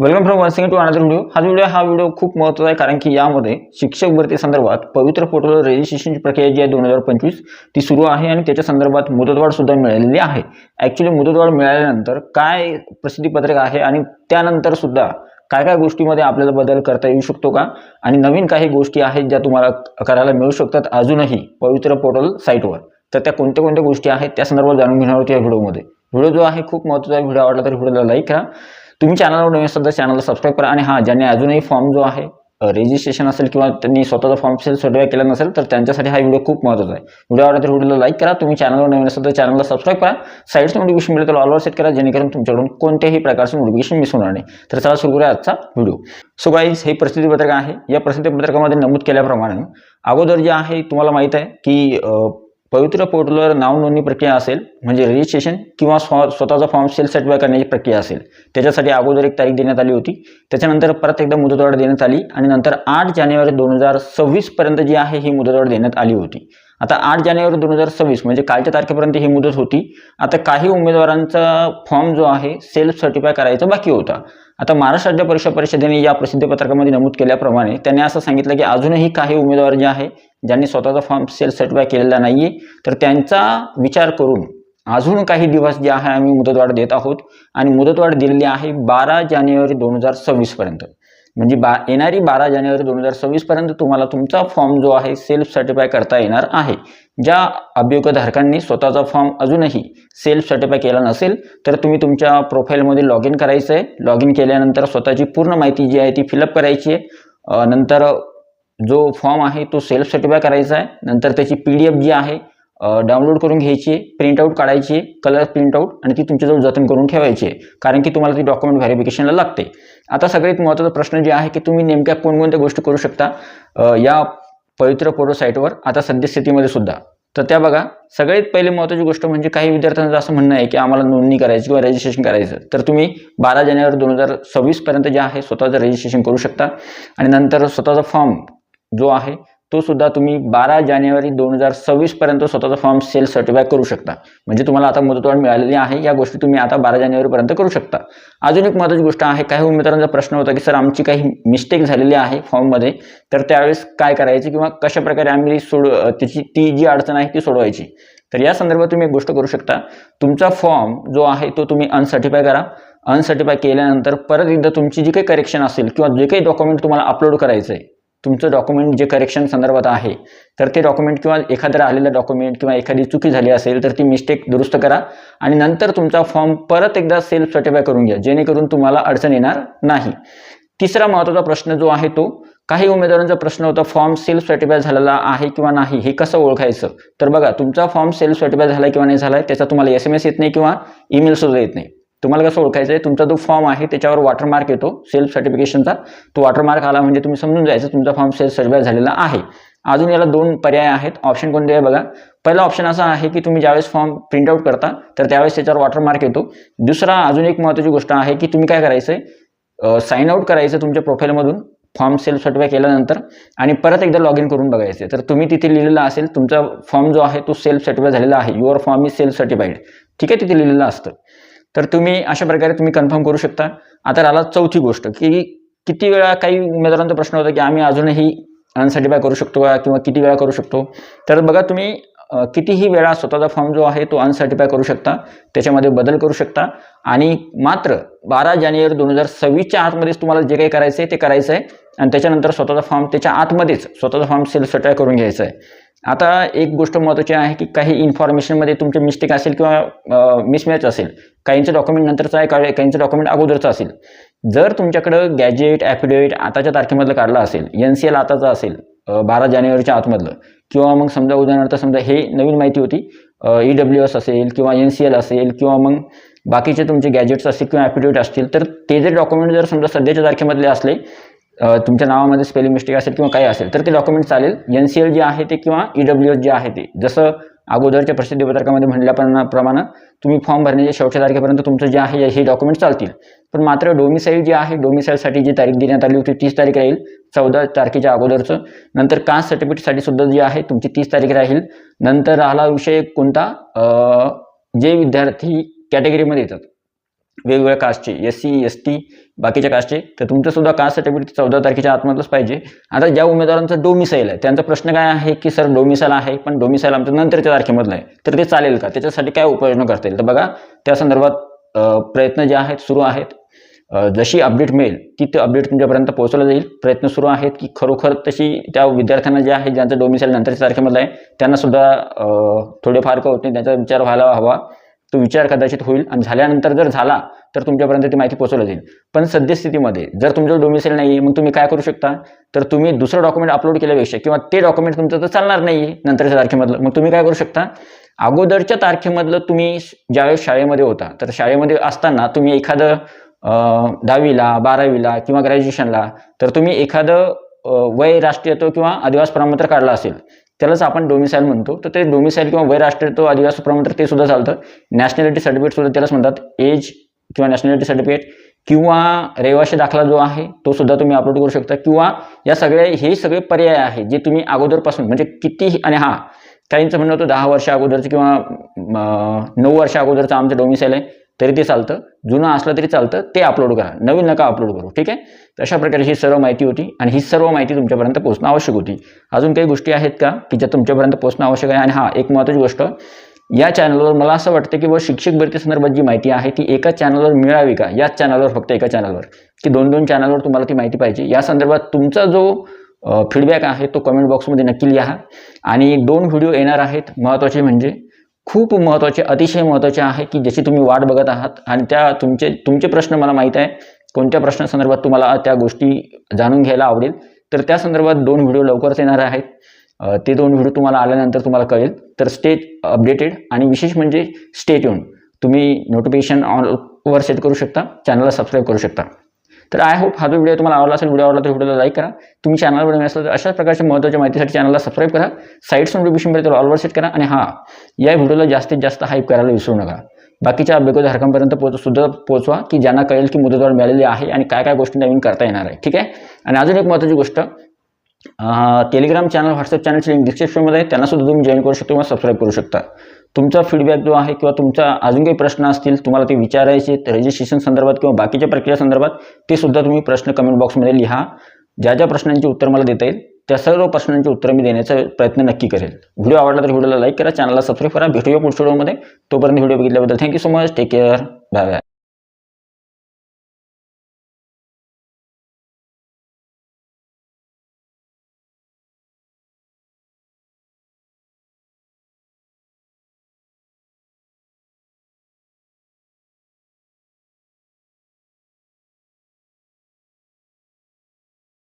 Welcome from once again to another video हा video हा video खूप महत्त्वाचा आहे कारण की यामध्ये शिक्षक भरती संदर्भात पवित्र पोर्टल रजिस्ट्रेशनची प्रक्रिया जी आहे दोन हजार पंचवीस ती सुरू आहे आणि त्याच्या संदर्भात मुदतवाढ सुद्धा मिळालेली आहे. ॲक्च्युली मुदतवाढ मिळाल्यानंतर काय प्रसिद्धीपत्रक आहे आणि त्यानंतर सुद्धा काय काय गोष्टीमध्ये आपल्याला बदल करता येऊ शकतो का? आणि नवीन काही गोष्टी आहेत ज्या तुम्हाला करायला मिळू शकतात अजूनही पवित्र पोर्टल साईटवर तर त्या कोणत्या कोणत्या गोष्टी आहेत त्या संदर्भात जाणून घेणार होती या व्हिडिओमध्ये व्हिडिओ जो आहे खूप महत्त्वाचा आहे. व्हिडिओ आवडला तर व्हिडिओला लाईक करा. तुम्ही चॅनलवर नवीन असाल तर चॅनलला सबस्क्राईब करा. आणि हां ज्यांनी अजूनही फॉर्म जो आहे रजिस्ट्रेशन असेल किंवा त्यांनी स्वतःचा फॉर्म सेल सर्टिफाय केला नसेल तर त्यांच्यासाठी हा व्हिडिओ खूप महत्त्वाचा आहे. व्हिडिओ आवडला तर व्हिडिओला लाईक करा. तुम्ही चॅनलवर नवीन असाल तर चॅनलला सबस्क्राईब करा. साईडचं नोटिफिकेशन मिळेल तर ऑलवर सेट करा जेणेकरून तुमच्याकडून कोणत्याही प्रकारचं नोटिफिकेशन मिस होणार नाही. तर चला सुरू करूया आजचा व्हिडिओ सो गाईज हे प्रसिद्धी पत्रक आहे. या प्रसिद्धीपत्रकामध्ये नमूद केल्याप्रमाणे अगोदर जे आहे तुम्हाला माहीत आहे की पवित्र पोर्टलवर नाव नोंदणी प्रक्रिया असेल म्हणजे रजिस्ट्रेशन किंवा स्व स्वतःचा फॉर्म सेल सर्टिफाय करण्याची प्रक्रिया असेल. त्याच्यासाठी अगोदर एक तारीख देण्यात आली होती. त्याच्यानंतर परत एकदा मुदतवाढ देण्यात आली आणि नंतर आठ जानेवारी दोन हजार सव्वीसपर्यंत जी आहे ही मुदतवाढ देण्यात आली होती. आता आठ जानेवारी दोन हजार सव्वीस म्हणजे कालच्या तारखेपर्यंत ही मुदत होती. आता काही उमेदवारांचा फॉर्म जो आहे सेल्फ सर्टिफाय करायचा बाकी होता. आता महाराष्ट्र राज्य परीक्षा परिषदेने या प्रसिद्धीपत्रकामध्ये नमूद केल्याप्रमाणे त्यांनी असं सांगितलं की अजूनही काही उमेदवार जे आहे ज्यांनी स्वतःचा फॉर्म सेल सर्टिफाय केलेला नाहीये तर त्यांचा विचार करून अजून काही दिवस जे आहे आम्ही मुदतवाढ देत आहोत. आणि मुदतवाढ दिलेली आहे बारा जानेवारी दोन हजार सव्वीसपर्यंत म्हणजे बा येणारी बारा जानेवारी दोन हजार सव्वीसपर्यंत तुम्हाला तुमचा फॉर्म जो आहे सेल्फ सर्टिफाय करता येणार आहे. ज्या अभियोगधारकांनी स्वतःचा फॉर्म अजूनही सेल्फ सर्टिफाय केला नसेल तर तुम्ही तुमच्या प्रोफाईलमध्ये लॉग इन करायचं आहे. लॉग इन केल्यानंतर स्वतःची पूर्ण माहिती जी आहे ती फिलअप करायची आहे. नंतर जो फॉर्म आहे तो सेल्फ सर्टिफाय करायचा आहे. नंतर त्याची पी डी एफ जी आहे डाउनलोड करून घ्यायची आहे प्रिंटआउट काढायची आहे कलर प्रिंटआउट आणि ती तुमच्याजवळ जतन करून ठेवायची आहे. कारण की तुम्हाला ती डॉक्युमेंट व्हेरिफिकेशनला लागते. आता सगळ्यात महत्त्वाचा प्रश्न जे आहे की तुम्ही नेमक्या कोणकोणत्या गोष्टी करू शकता या पवित्र पोर्टल साईटवर आता सद्यस्थितीमध्ये सुद्धा. तर त्या बघा सगळ्यात पहिली महत्त्वाची गोष्ट म्हणजे काही विद्यार्थ्यांचं असं म्हणणं आहे की आम्हाला नोंदणी करायची किंवा रजिस्ट्रेशन करायचं. तर तुम्ही बारा जानेवारी दोन हजार सव्वीसपर्यंत जे आहे स्वतःचं रजिस्ट्रेशन करू शकता. आणि नंतर स्वतःचा फॉर्म जो आहे तो सुद्धा तुम्ही बारा जानेवारी दोन हजार सव्वीसपर्यंत स्वतःचा फॉर्म सेल सर्टिफाय करू शकता. म्हणजे तुम्हाला आता मुदतवाढ मिळालेली आहे या गोष्टी तुम्ही आता बारा जानेवारीपर्यंत करू शकता. अजून एक महत्त्वाची गोष्ट आहे काही उमेदवारांचा प्रश्न होता की सर आमची काही मिस्टेक झालेली आहे फॉर्ममध्ये तर त्यावेळेस काय करायचे किंवा कशा प्रकारे आम्ही सोड तिची त्याची ती जी अडचण आहे ती सोडवायची? तर या संदर्भात तुम्ही एक गोष्ट करू शकता. तुमचा फॉर्म जो आहे तो तुम्ही अनसर्टिफाय करा. अनसर्टिफाय केल्यानंतर परत एकदा तुमची जी काही करेक्शन असेल किंवा जे काही डॉक्युमेंट तुम्हाला अपलोड करायचं आहे तुमचं डॉक्युमेंट जे करेक्शन संदर्भात आहे तर ते डॉक्युमेंट किंवा एखादं राहिलेलं डॉक्युमेंट किंवा एखादी चुकी झाली असेल तर ती मिस्टेक दुरुस्त करा. आणि नंतर तुमचा फॉर्म परत एकदा सेल्फ सर्टिफाय करून घ्या जेणेकरून तुम्हाला अडचण येणार नाही. तिसरा महत्त्वाचा प्रश्न जो आहे तो काही उमेदवारांचा प्रश्न होता फॉर्म सेल्फ सर्टिफाय झालेला आहे किंवा नाही हे कसं ओळखायचं? तर बघा तुमचा फॉर्म सेल्फ सर्टिफाय झाला किंवा नाही झाला त्याचा तुम्हाला एस एम एस येत नाही किंवा ईमेल सुद्धा येत नाही. तुम्हाला कसं ओळखायचं आहे? तुमचा जो फॉर्म आहे त्याच्यावर वॉटरमार्क येतो सेल्फ सर्टिफिकेशनचा तो वॉटरमार्क आला म्हणजे तुम्ही समजून जायचं तुमचा फॉर्म सेल्फ सर्टिफाय झालेला आहे. अजून याला दोन पर्याय आहेत. ऑप्शन कोणते आहे बघा? पहिला ऑप्शन असा आहे की तुम्ही ज्यावेळेस फॉर्म प्रिंटआउट करता तर त्यावेळेस त्याच्यावर वॉटरमार्क येतो. दुसरा अजून एक महत्त्वाची गोष्ट आहे की तुम्ही काय करायचं आहे आउट करायचं तुमच्या प्रोफाईलमधून फॉर्म सेल्फ सर्टिफाय केल्यानंतर आणि परत एकदा लॉग इन करून बघायचे तर तुम्ही तिथे लिहिलेला असेल तुमचा फॉर्म जो आहे तो सेल्फ सर्टिफाय झालेला आहे. Your form is self certified ठीक आहे? तिथे लिहिलेलं असतं. तर तुम्ही अशा प्रकारे तुम्ही कन्फर्म करू शकता. आता राहिला चौथी गोष्ट की किती वेळा काही उमेदवारांचा प्रश्न होता की आम्ही अजूनही अनसर्टिफाय करू शकतो का किंवा किती वेळा करू शकतो? तर बघा तुम्ही कितीही वेळा स्वतःचा फॉर्म जो आहे तो अनसर्टिफाय करू शकता. त्याच्यामध्ये बदल करू शकता. आणि मात्र बारा जानेवारी दोन हजार सव्वीसच्या आतमध्येच तुम्हाला जे काही करायचं आहे ते करायचं आहे आणि त्याच्यानंतर स्वतःचा फॉर्म त्याच्या आतमध्येच स्वतःचा फॉर्म सेल्फ सर्टिफाय करून घ्यायचा आहे आता एक गोष्ट महत्त्वाची आहे की काही इन्फॉर्मेशनमध्ये तुमचे मिस्टेक असेल किंवा मिसमॅच असेल काहींचं डॉक्युमेंट नंतरचं आहे काहींचं डॉक्युमेंट अगोदरचं असेल. जर तुमच्याकडं गॅजेट ॲफिडेविट आताच्या तारखेमधलं काढलं असेल एन सी एल आताचं असेल बारा जानेवारीच्या आतमधलं किंवा मग समजा उदाहरणार्थ समजा हे नवीन माहिती होती ई डब्ल्यू एस असेल किंवा एन सी एल असेल किंवा मग बाकीचे तुमचे गॅजेट्स असतील किंवा ॲफिडेविट असतील तर ते जर डॉक्युमेंट जर समजा सध्याच्या तारखेमधले असले तुमच्या नावामध्ये स्पेलिंग मिस्टेक असेल किंवा काही असेल तर ते डॉक्युमेंट चालेल. एन सी एल जे आहे ते किंवा ई डब्ल्यू एस जे आहे ते. जसं अगोदरच्या प्रसिद्धीपत्रकामध्ये म्हटल्याप्रमाणे तुम्ही फॉर्म भरण्याच्या शेवटच्या तारखेपर्यंत तुमचं जे आहे हे डॉक्युमेंट चालतील. पण मात्र डोमिसाईल जे आहे डोमिसाईलसाठी जी तारीख देण्यात आली होती तीस तारीख राहील चौदा तारखेच्या अगोदरचं. नंतर कास्ट सर्टिफिकेटसाठी सुद्धा जी आहे तुमची तीस तारीख राहील. नंतर राहिला विषय कोणता? जे विद्यार्थी कॅटेगरीमध्ये येतात. वेगवेगळ्या कास्टचे एस सी एस टी बाकीच्या कास्टचे तर तुमचं सुद्धा कास्ट सर्टिफिकेट चौदा तारखेच्या आतमधलंच पाहिजे. आता ज्या उमेदवारांचं डोमिसाईल आहे त्यांचा प्रश्न काय आहे की सर डोमिसाईल आहे पण डोमिसाईल आमचं नंतरच्या तारखेमधलं आहे. तर ते चालेल का? त्याच्यासाठी काय उपाययोजना करता येईल? तर बघा त्या संदर्भात प्रयत्न जे आहेत सुरू आहेत. जशी अपडेट मिळेल ती ते अपडेट तुमच्यापर्यंत पोहोचवलं जाईल. प्रयत्न सुरू आहेत की खरोखर तशी त्या विद्यार्थ्यांना जे आहे ज्यांचं डोमिसाईल नंतरच्या तारखेमधलं आहे त्यांना सुद्धा थोडेफार का होत नाही त्याचा विचार व्हायला हवा. तो विचार कदाचित होईल आणि झाल्यानंतर जर झाला तर तुमच्यापर्यंत ती माहिती पोहोचवली जाईल. पण सद्यस्थितीमध्ये जर तुमचं डोमिसेल नाही आहे मग तुम्ही काय करू शकता? तर तुम्ही दुसरं डॉक्युमेंट अपलोड केल्यापेक्षा किंवा ते डॉक्युमेंट तुमचं तर चालणार नाही आहे नंतरच्या तारखेमधलं. मग तुम्ही काय करू शकता? अगोदरच्या तारखेमधलं तुम्ही ज्यावेळेस शाळेमध्ये होता तर शाळेमध्ये असताना तुम्ही एखादं दहावीला बारावीला किंवा ग्रॅज्युएशनला तर तुम्ही एखादं वय राष्ट्रीयत्व किंवा अधिवास प्रमाणपत्र काढलं असेल त्यालाच आपण डोमिसाईल म्हणतो. तर ते डोमिसाईल किंवा वैराष्ट्रीय राष्ट्रीयत्व आदिवासी प्रमाणपत्र ते सुद्धा चालतं. नॅशनॅलिटी सर्टिफिकेट सुद्धा त्यालाच म्हणतात. एज किंवा नॅशनॅलिटी सर्टिफिकेट किंवा रहिवाशी दाखला जो आहे तो सुद्धा तुम्ही अपलोड करू शकता. किंवा या सगळ्या हे सगळे पर्याय आहेत जे तुम्ही अगोदरपासून म्हणजे किती आणि हा काहींचं म्हणणं होतं दहा वर्षा अगोदरचं किंवा नऊ वर्षा अगोदरचं आमचं डोमिसाईल आहे. तरी ते चालतं जुनं असलं तरी चालतं ते अपलोड करा. नवीन नका अपलोड करू ठीक आहे? तर अशा प्रकारे ही सर्व माहिती होती आणि ही सर्व माहिती तुमच्यापर्यंत पोहोचणं आवश्यक होती. अजून काही गोष्टी आहेत का की ज्या तुमच्यापर्यंत पोहोचणं आवश्यक आहे? आणि हा एक महत्त्वाची गोष्ट या चॅनलवर मला असं वाटतं की व शिक्षक भरती संदर्भात जी माहिती आहे ती एका चॅनलवर मिळावी का? याच चॅनलवर फक्त एका चॅनलवर की दोन दोन चॅनलवर तुम्हाला ती माहिती पाहिजे. या संदर्भात तुमचा जो फीडबॅक आहे तो कमेंट बॉक्समध्ये नक्की लिहा. आणि दोन व्हिडिओ येणार आहेत. महत्त्वाचे म्हणजे खूप महत्त्वाचे अतिशय महत्त्वाचे आहे की ज्याची तुम्ही वाट बघत आहात आणि त्या तुमचे तुमचे प्रश्न मला माहीत आहे. कोणत्या प्रश्नासंदर्भात तुम्हाला त्या गोष्टी जाणून घ्यायला आवडेल? तर त्या संदर्भात दोन व्हिडिओ लवकरच येणार आहेत. ते दोन व्हिडिओ तुम्हाला आल्यानंतर तुम्हाला कळेल. तर स्टे अपडेटेड आणि विशेष म्हणजे स्टेट येऊन तुम्ही नोटिफिकेशन ऑन वर सेट करू शकता. चॅनलला सबस्क्राईब करू शकता. तर आय होप हा जो व्हिडिओ तुम्हाला आवडला असेल व्हिडिओ आवडला तर व्हिडिओला लाईक करा. तुम्ही चॅनलवर नवीन असेल तर अशाच प्रकारच्या महत्त्वाच्या माहितीसाठी चॅनलला सबस्क्राईब करा. साईट्स नोटिफिकेशन तर ऑलवर सेट करा आणि हा या व्हिडिओला जास्तीत जास्त हाईप करायला विसरू नका. बाकीच्या अभ्यगत धारकांपर्यंत पोहोच सुद्धा पोहोचवा की ज्यांना कळेल की मुदतवाढ मिळालेली आहे आणि काय काय गोष्टी नवीन करता येणार आहे. ठीक आहे? आणि अजून एक महत्त्वाची गोष्ट टेलिग्राम चॅनल व्हॉट्सअप चॅनलची लिंक डिस्क्रिप्शनमध्ये त्यांना सुद्धा तुम्ही जॉईन करू शकता किंवा सबस्क्राईब करू शकता. तुमचा फीडबॅक जो आहे किंवा तुमचा अजून काही प्रश्न असतील तुम्हाला ते विचारायचे रजिस्ट्रेशन संदर्भात किंवा बाकीच्या प्रक्रिया संदर्भात ते सुद्धा तुम्ही प्रश्न कमेंट बॉक्समध्ये लिहा. ज्या ज्या प्रश्नांची उत्तर मला देता येईल त्या सर्व प्रश्नांची उत्तर मी देण्याचा प्रयत्न नक्की करेल. व्हिडिओ आवडला तर व्हिडिओला लाईक करा चॅनलला सबस्क्राईब करा. भेटूया पुढच्या व्हिडिओमध्ये तोपर्यंत video बघितल्याबद्दल thank you so much take care bye bye